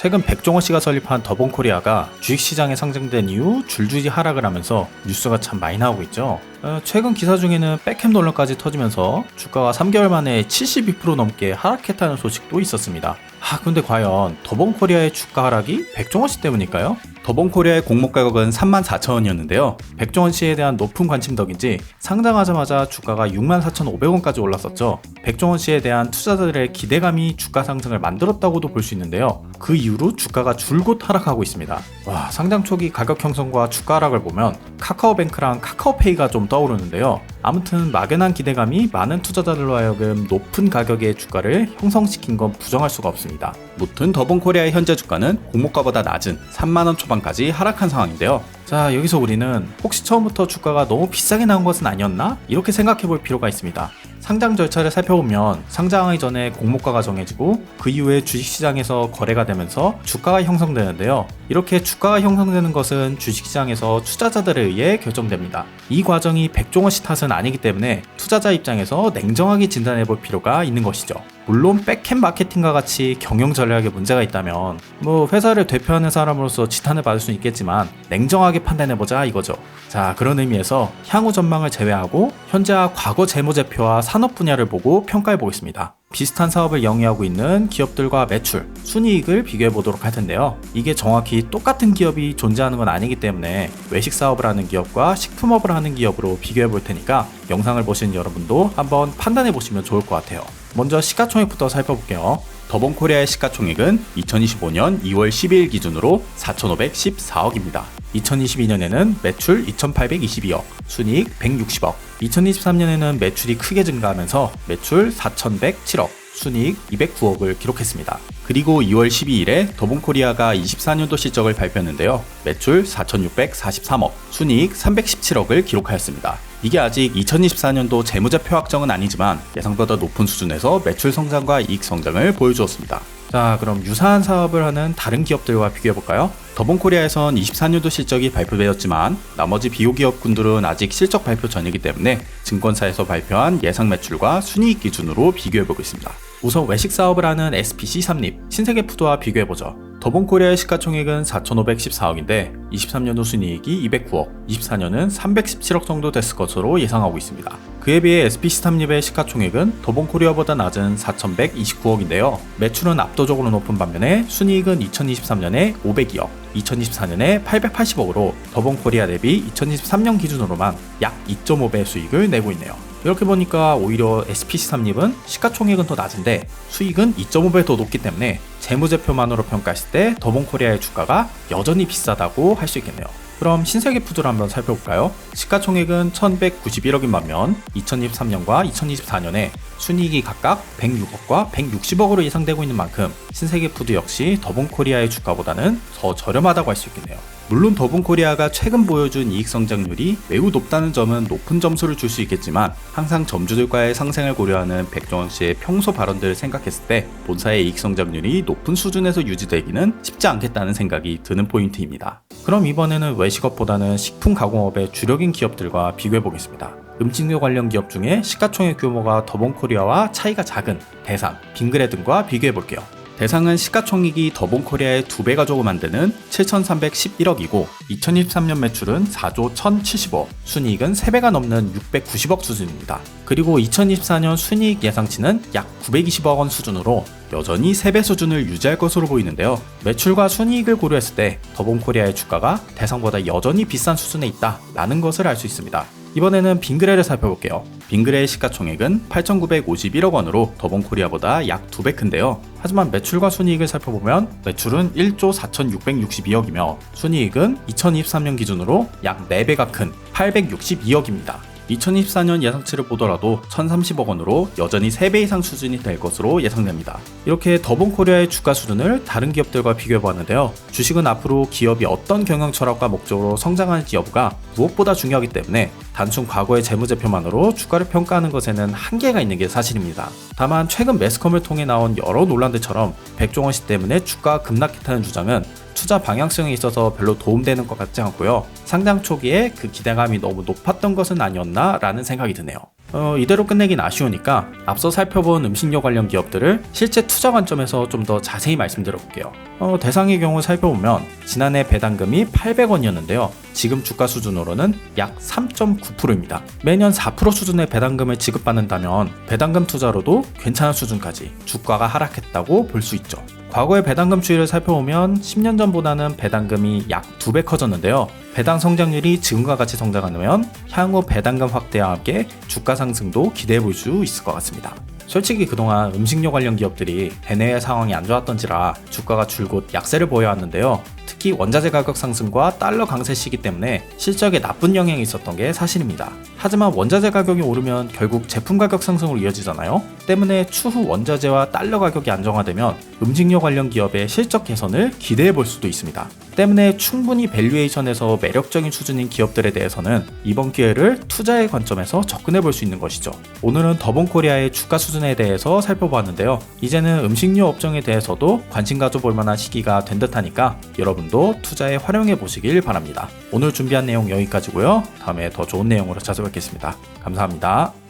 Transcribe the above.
최근 백종원 씨가 설립한 더본코리아가 주식시장에 상장된 이후 줄줄이 하락을 하면서 뉴스가 참 많이 나오고 있죠. 어, 최근 기사 중에는 백햄 논란까지 터지면서 주가가 3개월 만에 72% 넘게 하락했다는 소식도 있었습니다. 아, 근데 과연 더본코리아의 주가 하락이 백종원 씨 때문일까요? 더본코리아의 공모 가격은 34,000원이었는데요. 백종원 씨에 대한 높은 관심 덕인지 상장하자마자 주가가 64,500원까지 올랐었죠. 백종원 씨에 대한 투자자들의 기대감이 주가 상승을 만들었다고도 볼 수 있는데요. 그 이후로 주가가 줄곧 하락하고 있습니다. 와, 상장 초기 가격 형성과 주가 하락을 보면 카카오뱅크랑 카카오페이가 좀 떠오르는데요. 아무튼 막연한 기대감이 많은 투자자들로 하여금 높은 가격의 주가를 형성시킨 건 부정할 수가 없습니다. 무튼 더본코리아의 현재 주가는 공모가보다 낮은 3만원 초반까지 하락한 상황인데요. 자, 여기서 우리는 혹시 처음부터 주가가 너무 비싸게 나온 것은 아니었나? 이렇게 생각해 볼 필요가 있습니다. 상장 절차를 살펴보면 상장하기 전에 공모가가 정해지고 그 이후에 주식시장에서 거래가 되면서 주가가 형성되는데요. 이렇게 주가가 형성되는 것은 주식시장에서 투자자들에 의해 결정됩니다. 이 과정이 백종원 씨 탓은 아니기 때문에 투자자 입장에서 냉정하게 진단해 볼 필요가 있는 것이죠. 물론 백햄 마케팅과 같이 경영 전략에 문제가 있다면 뭐 회사를 대표하는 사람으로서 지탄을 받을 수는 있겠지만 냉정하게 판단해보자 이거죠. 자 그런 의미에서 향후 전망을 제외하고 현재와 과거 재무제표와 산업 분야를 보고 평가해 보겠습니다. 비슷한 사업을 영위하고 있는 기업들과 매출, 순이익을 비교해 보도록 할 텐데요. 이게 정확히 똑같은 기업이 존재하는 건 아니기 때문에 외식 사업을 하는 기업과 식품업을 하는 기업으로 비교해 볼 테니까 영상을 보신 여러분도 한번 판단해 보시면 좋을 것 같아요. 먼저 시가총액부터 살펴볼게요. 더본코리아의 시가총액은 2025년 2월 12일 기준으로 4,514억입니다. 2022년에는 매출 2,822억, 순이익 160억, 2023년에는 매출이 크게 증가하면서 매출 4,107억, 순이익 209억을 기록했습니다. 그리고 2월 12일에 더본코리아가 24년도 실적을 발표했는데요. 매출 4,643억, 순이익 317억을 기록하였습니다. 이게 아직 2024년도 재무제표 확정은 아니지만 예상보다 높은 수준에서 매출 성장과 이익 성장을 보여주었습니다. 자, 그럼 유사한 사업을 하는 다른 기업들과 비교해 볼까요? 더본코리아에선 24년도 실적이 발표되었지만 나머지 비교 기업군들은 아직 실적 발표 전이기 때문에 증권사에서 발표한 예상 매출과 순이익 기준으로 비교해 보겠습니다. 우선 외식 사업을 하는 SPC 삼립, 신세계푸드와 비교해 보죠. 더본코리아의 시가총액은 4,514억인데 23년도 순이익이 209억, 24년은 317억 정도 됐을 것으로 예상하고 있습니다. 그에 비해 SPC 삼립의 시가총액은 더본코리아보다 낮은 4,129억인데요. 매출은 압도적으로 높은 반면에 순이익은 2023년에 502억, 2024년에 880억으로 더본코리아 대비 2023년 기준으로만 약 2.5배 수익을 내고 있네요. 이렇게 보니까 오히려 SPC 삼립은 시가총액은 더 낮은데 수익은 2.5배 더 높기 때문에 재무제표만으로 평가했을 때 더본코리아의 주가가 여전히 비싸다고 할 수 있겠네요. 그럼 신세계 푸드를 한번 살펴볼까요? 시가총액은 1191억인 반면 2023년과 2024년에 순이익이 각각 106억과 160억으로 예상되고 있는 만큼 신세계 푸드 역시 더본코리아의 주가보다는 더 저렴하다고 할 수 있겠네요. 물론 더본코리아가 최근 보여준 이익 성장률이 매우 높다는 점은 높은 점수를 줄 수 있겠지만 항상 점주들과의 상생을 고려하는 백종원 씨의 평소 발언들을 생각했을 때 본사의 이익 성장률이 높은 수준에서 유지되기는 쉽지 않겠다는 생각이 드는 포인트입니다. 그럼 이번에는 외식업보다는 식품 가공업의 주력인 기업들과 비교해 보겠습니다. 음식료 관련 기업 중에 시가총액 규모가 더본코리아와 차이가 작은 대상, 빙그레 등과 비교해 볼게요. 대상은 시가총액이 더본코리아의 두 배가 조금 안 되는 7,311억이고 2023년 매출은 4조 1,070억, 순이익은 3배가 넘는 690억 수준입니다. 그리고 2024년 순이익 예상치는 약 920억 원 수준으로 여전히 3배 수준을 유지할 것으로 보이는데요. 매출과 순이익을 고려했을 때 더본코리아의 주가가 대상보다 여전히 비싼 수준에 있다라는 것을 알 수 있습니다. 이번에는 빙그레를 살펴볼게요. 빙그레의 시가총액은 8,951억 원으로 더본코리아보다 약 2배 큰데요. 하지만 매출과 순이익을 살펴보면 매출은 1조 4,662억이며 순이익은 2023년 기준으로 약 4배가 큰 862억입니다. 2024년 예상치를 보더라도 1,030억 원으로 여전히 3배 이상 수준이 될 것으로 예상됩니다. 이렇게 더본 코리아의 주가 수준을 다른 기업들과 비교해 보았는데요. 주식은 앞으로 기업이 어떤 경영 철학과 목적으로 성장하는지 여부가 무엇보다 중요하기 때문에 단순 과거의 재무제표만으로 주가를 평가하는 것에는 한계가 있는 게 사실입니다. 다만 최근 매스컴을 통해 나온 여러 논란들처럼 백종원 씨 때문에 주가가 급락했다는 주장은 투자 방향성에 있어서 별로 도움되는 것 같지 않고요. 상장 초기에 그 기대감이 너무 높았던 것은 아니었나 라는 생각이 드네요. 어, 이대로 끝내긴 아쉬우니까 앞서 살펴본 음식료 관련 기업들을 실제 투자 관점에서 좀 더 자세히 말씀드려 볼게요. 어, 대상의 경우 살펴보면 지난해 배당금이 800원이었는데요. 지금 주가 수준으로는 약 3.9%입니다. 매년 4% 수준의 배당금을 지급받는다면 배당금 투자로도 괜찮은 수준까지 주가가 하락했다고 볼 수 있죠. 과거의 배당금 추이를 살펴보면 10년 전보다는 배당금이 약 2배 커졌는데요. 배당 성장률이 지금과 같이 성장하면 향후 배당금 확대와 함께 주가 상승도 기대해 볼 수 있을 것 같습니다. 솔직히 그동안 음식료 관련 기업들이 대내외 상황이 안 좋았던지라 주가가 줄곧 약세를 보여왔는데요. 특히 원자재 가격 상승과 달러 강세 시기 때문에 실적에 나쁜 영향이 있었던 게 사실입니다. 하지만 원자재 가격이 오르면 결국 제품 가격 상승으로 이어지잖아요. 때문에 추후 원자재와 달러 가격이 안정화되면 음식료 관련 기업의 실적 개선을 기대해 볼 수도 있습니다. 때문에 충분히 밸류에이션에서 매력적인 수준인 기업들에 대해서는 이번 기회를 투자의 관점에서 접근해 볼 수 있는 것이죠. 오늘은 더본코리아의 주가 수준에 대해서 살펴보았는데요. 이제는 음식료 업종에 대해서도 관심 가져볼 만한 시기가 된 듯하니까 여러분도 투자에 활용해 보시길 바랍니다. 오늘 준비한 내용 여기까지고요. 다음에 더 좋은 내용으로 찾아뵙겠습니다. 감사합니다.